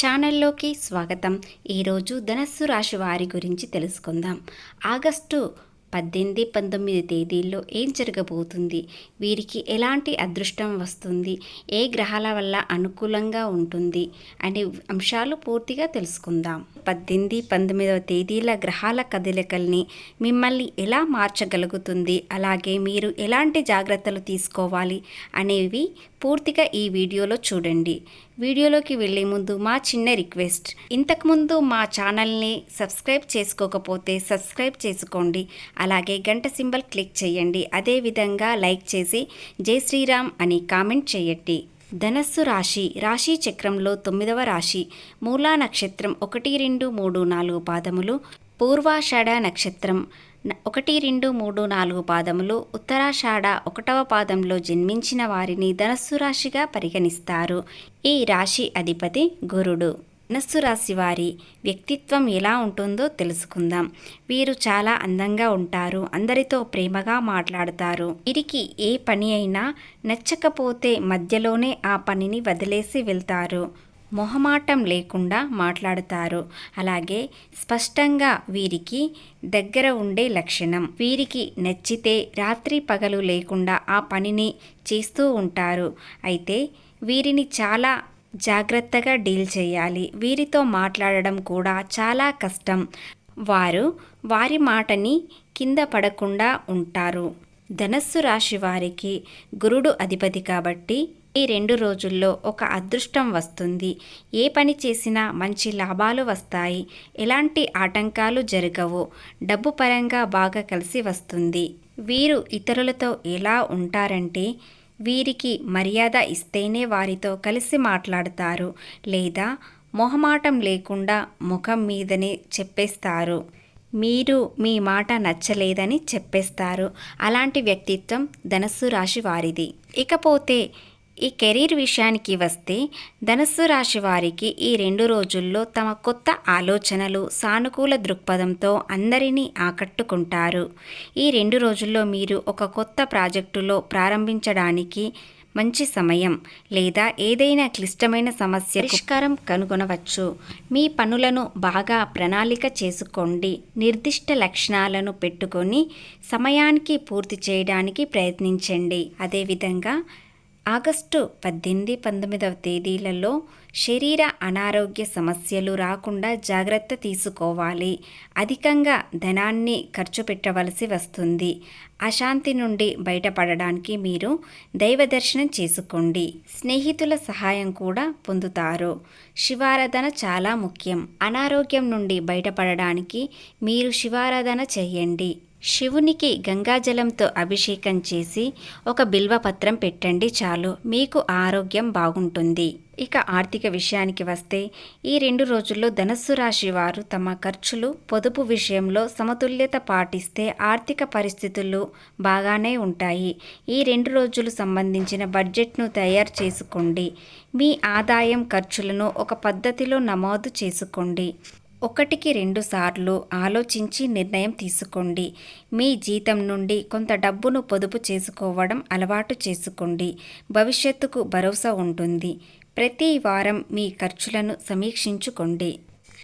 ఛానల్లోకి స్వాగతం. ఈరోజు ధనస్సు రాశి వారి గురించి తెలుసుకుందాం. ఆగస్టు పద్దెనిమిది పంతొమ్మిది తేదీల్లో ఏం జరగబోతుంది? వీరికి ఎలాంటి అదృష్టం వస్తుంది? ఏ గ్రహాల వల్ల అనుకూలంగా ఉంటుంది? అనే అంశాలు పూర్తిగా తెలుసుకుందాం. పద్దెనిమిది పంతొమ్మిదవ తేదీల గ్రహాల కదలికల్ని మిమ్మల్ని ఎలా మార్చగలుగుతుంది? అలాగే మీరు ఎలాంటి జాగ్రత్తలు తీసుకోవాలి? అనేవి పూర్తిగా ఈ వీడియోలో చూడండి. వీడియోలోకి వెళ్ళే ముందు మా చిన్న రిక్వెస్ట్. ఇంతకుముందు మా ఛానల్ని సబ్స్క్రైబ్ చేసుకోకపోతే సబ్స్క్రైబ్ చేసుకోండి. అలాగే గంట సింబల్ క్లిక్ చేయండి. అదేవిధంగా లైక్ చేసి జై శ్రీరామ్ అని కామెంట్ చేయండి. ధనస్సు రాశి రాశి చక్రంలో తొమ్మిదవ రాశి మూలా నక్షత్రం ఒకటి రెండు మూడు నాలుగు పాదములు పూర్వాషాఢ నక్షత్రం ఒకటి రెండు మూడు నాలుగు పాదములు ఉత్తరాషాఢ ఒకటవ పాదంలో జన్మించిన వారిని ధనస్సు రాశిగా పరిగణిస్తారు. ఈ రాశి అధిపతి గురుడు. ధనస్సు రాశి వారి వ్యక్తిత్వం ఎలా ఉంటుందో తెలుసుకుందాం. వీరు చాలా అందంగా ఉంటారు అందరితో ప్రేమగా మాట్లాడతారు. వీరికి ఏ పని అయినా నచ్చకపోతే మధ్యలోనే ఆ పనిని వదిలేసి వెళ్తారు. మొహమాటం లేకుండా మాట్లాడతారు. అలాగే స్పష్టంగా వీరికి దగ్గర ఉండే లక్షణం. వీరికి నచ్చితే రాత్రి పగలు లేకుండా ఆ పనిని చేస్తూ ఉంటారు. అయితే వీరిని చాలా జాగ్రత్తగా డీల్ చేయాలి. వీరితో మాట్లాడడం కూడా చాలా కష్టం. వారు వారి మాటని కింద పడకుండా ఉంటారు. ధనస్సు రాశి వారికి గురుడు అధిపతి కాబట్టి ఈ రెండు రోజుల్లో ఒక అదృష్టం వస్తుంది. ఏ పని చేసినా మంచి లాభాలు వస్తాయి. ఎలాంటి ఆటంకాలు జరగవు. డబ్బు పరంగా బాగా కలిసి వస్తుంది. వీరు ఇతరులతో ఎలా ఉంటారంటే వీరికి మర్యాద ఇస్తేనే వారితో కలిసి మాట్లాడతారు లేదా మొహమాటం లేకుండా ముఖం మీదనే చెప్పేస్తారు. మీరు మీ మాట నచ్చలేదని చెప్పేస్తారు. అలాంటి వ్యక్తిత్వం ధనస్సు రాశి వారిది. ఇకపోతే ఈ కెరీర్ విషయానికి వస్తే ధనస్సు రాశి వారికి ఈ రెండు రోజుల్లో తమ కొత్త ఆలోచనలు సానుకూల దృక్పథంతో అందరినీ ఆకట్టుకుంటారు. ఈ రెండు రోజుల్లో మీరు ఒక కొత్త ప్రాజెక్టులో ప్రారంభించడానికి మంచి సమయం లేదా ఏదైనా క్లిష్టమైన సమస్య పరిష్కారం కనుగొనవచ్చు. మీ పనులను బాగా ప్రణాళిక చేసుకోండి. నిర్దిష్ట లక్షణాలను పెట్టుకొని సమయానికి పూర్తి చేయడానికి ప్రయత్నించండి. అదేవిధంగా ఆగస్టు పద్దెనిమిది పంతొమ్మిదవ తేదీలలో శరీర అనారోగ్య సమస్యలు రాకుండా జాగ్రత్త తీసుకోవాలి. అధికంగా ధనాన్ని ఖర్చు పెట్టవలసి వస్తుంది. అశాంతి నుండి బయటపడడానికి మీరు దైవ దర్శనం చేసుకోండి. స్నేహితుల సహాయం కూడా పొందుతారు. శివారాధన చాలా ముఖ్యం. అనారోగ్యం నుండి బయటపడడానికి మీరు శివారాధన చేయండి. శివునికి గంగాజలంతో అభిషేకం చేసి ఒక బిల్వపత్రం పెట్టండి చాలు మీకు ఆరోగ్యం బాగుంటుంది. ఇక ఆర్థిక విషయానికి వస్తే ఈ రెండు రోజుల్లో ధనస్సు రాశి వారు తమ ఖర్చులు పొదుపు విషయంలో సమతుల్యత పాటిస్తే ఆర్థిక పరిస్థితులు బాగానే ఉంటాయి. ఈ రెండు రోజులు సంబంధించిన బడ్జెట్ను తయారు చేసుకోండి. మీ ఆదాయం ఖర్చులను ఒక పద్ధతిలో నమోదు చేసుకోండి. ఒకటికి రెండు సార్లు ఆలోచించి నిర్ణయం తీసుకోండి. మీ జీతం నుండి కొంత డబ్బును పొదుపు చేసుకోవడం అలవాటు చేసుకోండి. భవిష్యత్తుకు భరోసా ఉంటుంది. ప్రతి వారం మీ ఖర్చులను సమీక్షించుకోండి.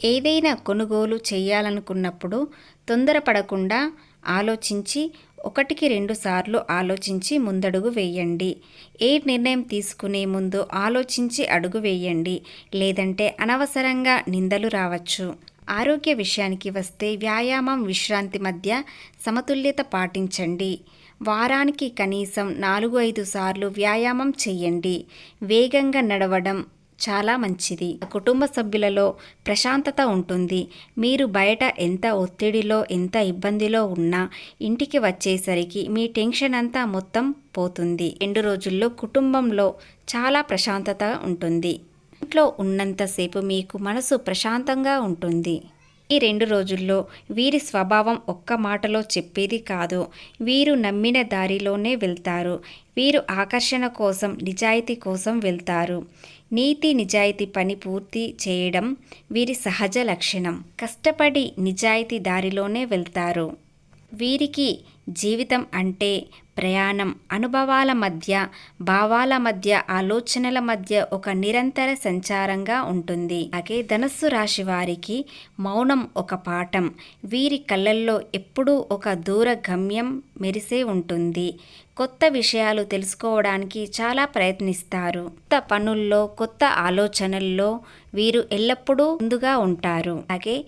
ఏదైనా కొనుగోలు చేయాలనుకున్నప్పుడు తొందరపడకుండా ఆలోచించి ఒకటికి రెండు సార్లు ఆలోచించి ముందడుగు వేయండి. ఏ నిర్ణయం తీసుకునే ముందు ఆలోచించి అడుగు వేయండి. లేదంటే అనవసరంగా నిందలు రావచ్చు. ఆరోగ్య విషయానికి వస్తే వ్యాయామం విశ్రాంతి మధ్య సమతుల్యత పాటించండి. వారానికి కనీసం నాలుగు ఐదు సార్లు వ్యాయామం చేయండి. వేగంగా నడవడం చాలా మంచిది. కుటుంబ సభ్యులలో ప్రశాంతత ఉంటుంది. మీరు బయట ఎంత ఒత్తిడిలో ఎంత ఇబ్బందిలో ఉన్నా ఇంటికి వచ్చేసరికి మీ టెన్షన్ అంతా మొత్తం పోతుంది. రెండు రోజుల్లో కుటుంబంలో చాలా ప్రశాంతత ఉంటుంది. ఇంట్లో ఉన్నంతసేపు మీకు మనసు ప్రశాంతంగా ఉంటుంది. ఈ రెండు రోజుల్లో వీరి స్వభావం ఒక్క మాటలో చెప్పేది కాదు. వీరు నమ్మిన దారిలోనే వెళ్తారు. వీరు ఆకర్షణ కోసం నిజాయితీ కోసం వెళ్తారు. నీతి నిజాయితీ పని పూర్తి చేయడం వీరి సహజ లక్షణం. కష్టపడి నిజాయితీ దారిలోనే వెళ్తారు. వీరికి జీవితం అంటే ప్రయాణం. అనుభవాల మధ్య భావాల మధ్య ఆలోచనల మధ్య ఒక నిరంతర సంచారంగా ఉంటుంది. అలాగే ధనస్సు రాశి వారికి మౌనం ఒక పాఠం. వీరి కళ్ళల్లో ఎప్పుడూ ఒక దూర గమ్యం మెరిసే ఉంటుంది. కొత్త విషయాలు తెలుసుకోవడానికి చాలా ప్రయత్నిస్తారు. కొత్త పనుల్లో కొత్త ఆలోచనల్లో వీరు ఎల్లప్పుడూ ముందుగా ఉంటారు. అలాగే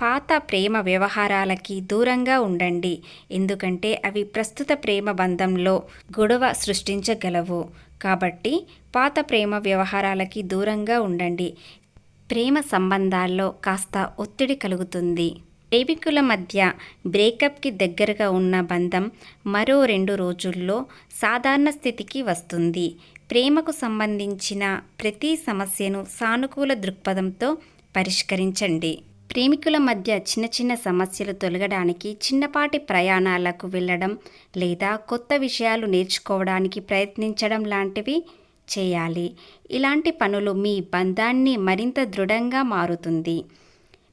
పాత ప్రేమ వ్యవహారాలకి దూరంగా ఉండండి. ఎందుకంటే అవి ప్రస్తుత ప్రేమ బంధంలో గొడవ సృష్టించగలవు. కాబట్టి పాత ప్రేమ వ్యవహారాలకి దూరంగా ఉండండి. ప్రేమ సంబంధాల్లో కాస్త ఒత్తిడి కలుగుతుంది. ప్రేమికుల మధ్య బ్రేకప్కి దగ్గరగా ఉన్న బంధం మరో రెండు రోజుల్లో సాధారణ స్థితికి వస్తుంది. ప్రేమకు సంబంధించిన ప్రతి సమస్యను సానుకూల దృక్పథంతో పరిష్కరించండి. ప్రేమికుల మధ్య చిన్న చిన్న సమస్యలు తొలగడానికి చిన్నపాటి ప్రయాణాలకు వెళ్ళడం లేదా కొత్త విషయాలు నేర్చుకోవడానికి ప్రయత్నించడం లాంటివి చేయాలి. ఇలాంటి పనులు మీ బంధాన్ని మరింత దృఢంగా మారుతుంది.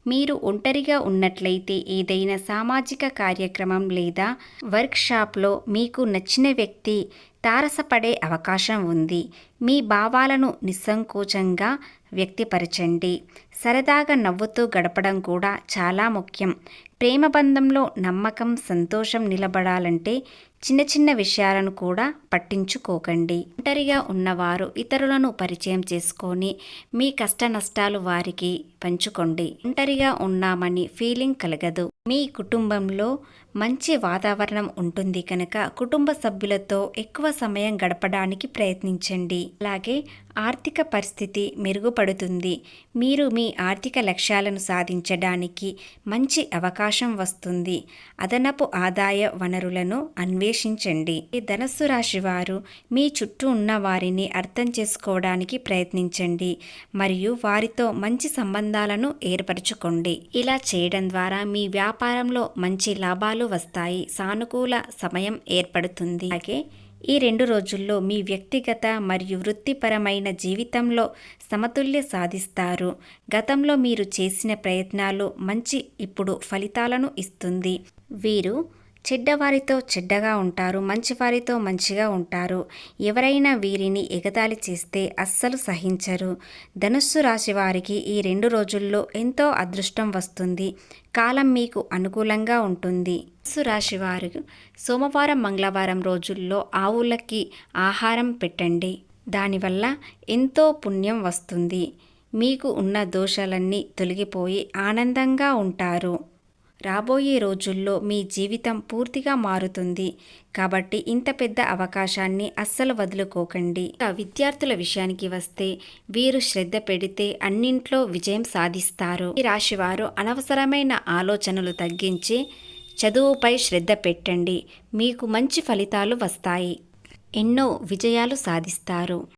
మీరు ఒంటరిగా ఉన్నట్లయితే ఏదైనా సామాజిక కార్యక్రమం లేదా వర్క్షాప్లో మీకు నచ్చిన వ్యక్తి తారసపడే అవకాశం ఉంది. మీ భావాలను నిస్సంకోచంగా వ్యక్తిపరచండి. సరదాగా నవ్వుతూ గడపడం కూడా చాలా ముఖ్యం. ప్రేమ బంధంలో నమ్మకం సంతోషం నిలబడాలంటే చిన్న చిన్న విషయాలను కూడా పట్టించుకోకండి. ఒంటరిగా ఉన్నవారు ఇతరులను పరిచయం చేసుకొని మీ కష్ట నష్టాలు వారికి పంచుకోండి. ఒంటరిగా ఉన్నామని ఫీలింగ్ కలగదు. మీ కుటుంబంలో మంచి వాతావరణం ఉంటుంది కనుక కుటుంబ సభ్యులతో ఎక్కువ సమయం గడపడానికి ప్రయత్నించండి. అలాగే ఆర్థిక పరిస్థితి మెరుగుపడుతుంది. మీరు మీ ఆర్థిక లక్ష్యాలను సాధించడానికి మంచి అవకాశం అవకాశం వస్తుంది. అదనపు ఆదాయ వనరులను అన్వేషించండి. ఈ ధనస్సు రాశి వారు మీ చుట్టూ ఉన్న వారిని అర్థం చేసుకోవడానికి ప్రయత్నించండి. మరియు వారితో మంచి సంబంధాలను ఏర్పరచుకోండి. ఇలా చేయడం ద్వారా మీ వ్యాపారంలో మంచి లాభాలు వస్తాయి. సానుకూల సమయం ఏర్పడుతుంది. అలాగే ఈ రెండు రోజుల్లో మీ వ్యక్తిగత మరియు వృత్తిపరమైన జీవితంలో సమతుల్య సాధిస్తారు. గతంలో మీరు చేసిన ప్రయత్నాలు మంచి ఇప్పుడు ఫలితాలను ఇస్తుంది. వీరు చెడ్డవారితో చెడ్డగా ఉంటారు మంచివారితో మంచిగా ఉంటారు. ఎవరైనా వీరిని ఎగతాళి చేస్తే అస్సలు సహించరు. ధనుస్సు రాశి వారికి ఈ రెండు రోజుల్లో ఎంతో అదృష్టం వస్తుంది. కాలం మీకు అనుకూలంగా ఉంటుంది. ధనుస్సు రాశి వారు సోమవారం మంగళవారం రోజుల్లో ఆవులకి ఆహారం పెట్టండి. దానివల్ల ఎంతో పుణ్యం వస్తుంది. మీకు ఉన్న దోషాలన్నీ తొలగిపోయి ఆనందంగా ఉంటారు. రాబోయే రోజుల్లో మీ జీవితం పూర్తిగా మారుతుంది. కాబట్టి ఇంత పెద్ద అవకాశాన్ని అస్సలు వదులుకోకండి. విద్యార్థుల విషయానికి వస్తే వీరు శ్రద్ధ పెడితే అన్నింట్లో విజయం సాధిస్తారు. ఈ రాశివారు అనవసరమైన ఆలోచనలు తగ్గించి చదువుపై శ్రద్ధ పెట్టండి. మీకు మంచి ఫలితాలు వస్తాయి. ఎన్నో విజయాలు సాధిస్తారు.